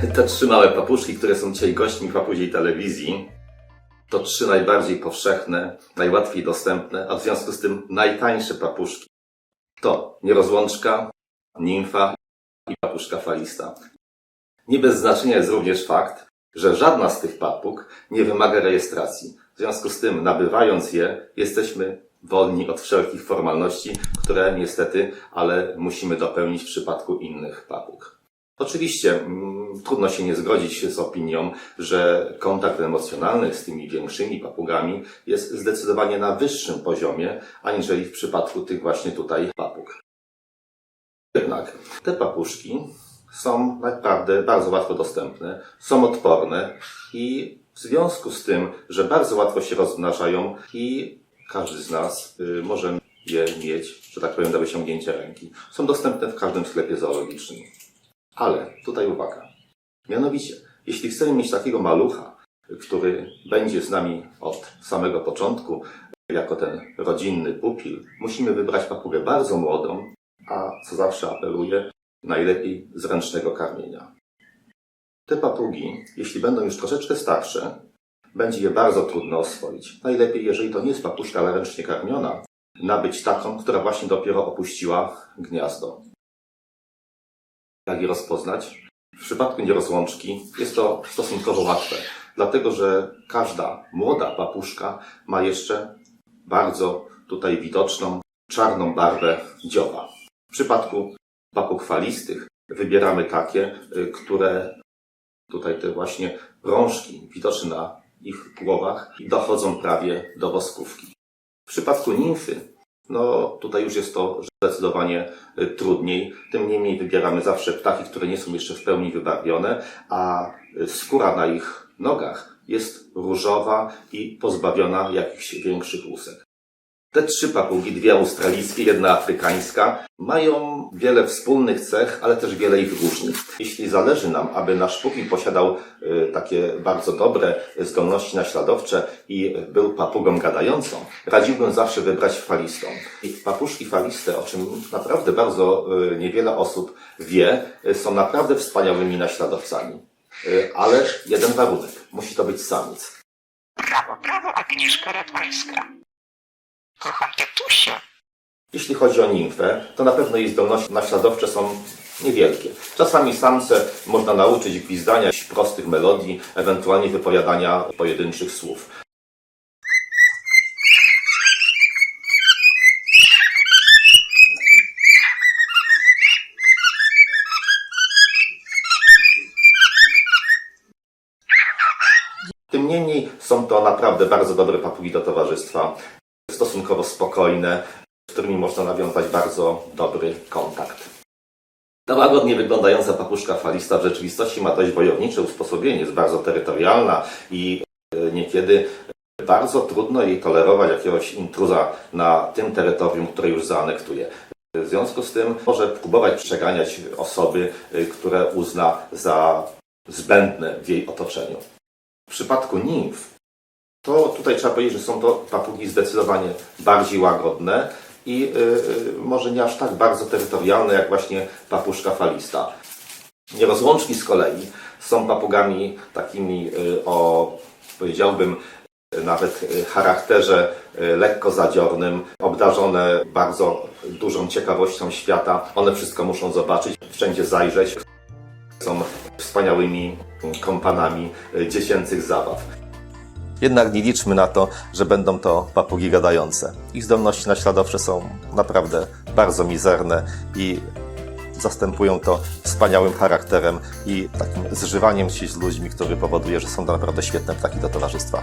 Te trzy małe papuszki, które są dzisiaj gośćmi papuziej telewizji, to trzy najbardziej powszechne, najłatwiej dostępne, a w związku z tym najtańsze papuszki. To nierozłączka, nimfa i papuszka falista. Nie bez znaczenia jest również fakt, że żadna z tych papug nie wymaga rejestracji. W związku z tym, nabywając je, jesteśmy wolni od wszelkich formalności, które niestety, ale musimy dopełnić w przypadku innych papug. Oczywiście mm, trudno się nie zgodzić z opinią, że kontakt emocjonalny z tymi większymi papugami jest zdecydowanie na wyższym poziomie, aniżeli w przypadku tych właśnie tutaj papug. Jednak te papuszki są naprawdę bardzo łatwo dostępne, są odporne i w związku z tym, że bardzo łatwo się rozmnażają i każdy z nas y, może je mieć, że tak powiem, do wyciągnięcia ręki. Są dostępne w każdym sklepie zoologicznym. Ale tutaj uwaga. Mianowicie, jeśli chcemy mieć takiego malucha, który będzie z nami od samego początku, jako ten rodzinny pupil, musimy wybrać papugę bardzo młodą, a co zawsze apeluję, najlepiej z ręcznego karmienia. Te papugi, jeśli będą już troszeczkę starsze, będzie je bardzo trudno oswoić. Najlepiej, jeżeli to nie jest papuszka, ale ręcznie karmiona, nabyć taką, która właśnie dopiero opuściła gniazdo. Jak je rozpoznać? W przypadku nierozłączki jest to stosunkowo łatwe, dlatego że każda młoda papuszka ma jeszcze bardzo tutaj widoczną czarną barwę dzioba. W przypadku papug falistych wybieramy takie, y, które tutaj te właśnie rążki widoczne na ich głowach dochodzą prawie do woskówki. W przypadku nimfy, no tutaj już jest to zdecydowanie y, trudniej. Tym niemniej wybieramy zawsze ptaki, które nie są jeszcze w pełni wybarwione, a y, skóra na ich nogach jest różowa i pozbawiona jakichś większych łusek. Te trzy papugi, dwie australijskie, jedna afrykańska, mają wiele wspólnych cech, ale też wiele ich różni. Jeśli zależy nam, aby nasz pupil posiadał y, takie bardzo dobre zdolności naśladowcze i był papugą gadającą, radziłbym zawsze wybrać falistą. I papuszki faliste, o czym naprawdę bardzo y, niewiele osób wie, y, są naprawdę wspaniałymi naśladowcami. Ale jeden warunek. Musi to być samiec. Brawo, brawo, Agnieszka Radwańska. Kocham tatusia. Jeśli chodzi o nimfę, to na pewno jej zdolności naśladowcze są niewielkie. Czasami samce można nauczyć gwizdania prostych melodii, ewentualnie wypowiadania pojedynczych słów. Tym niemniej są to naprawdę bardzo dobre papugi do towarzystwa, stosunkowo spokojne, z którymi można nawiązać bardzo dobry kontakt. Ta łagodnie wyglądająca papuszka falista w rzeczywistości ma dość wojownicze usposobienie, jest bardzo terytorialna i e, niekiedy bardzo trudno jej tolerować jakiegoś intruza na tym terytorium, które już zaanektuje. W związku z tym może próbować przeganiać osoby, e, które uzna za zbędne w jej otoczeniu. W przypadku nimf to tutaj trzeba powiedzieć, że są to papugi zdecydowanie bardziej łagodne i y, y, może nie aż tak bardzo terytorialne jak właśnie papuszka falista. Nierozłączki z kolei są papugami takimi y, o, powiedziałbym, nawet y, charakterze y, lekko zadziornym, obdarzone bardzo dużą ciekawością świata. One wszystko muszą zobaczyć, wszędzie zajrzeć. Są wspaniałymi kompanami dziecięcych zabaw. Jednak nie liczmy na to, że będą to papugi gadające. Ich zdolności naśladowcze są naprawdę bardzo mizerne i zastępują to wspaniałym charakterem i takim zżywaniem się z ludźmi, który powoduje, że są to naprawdę świetne ptaki do towarzystwa.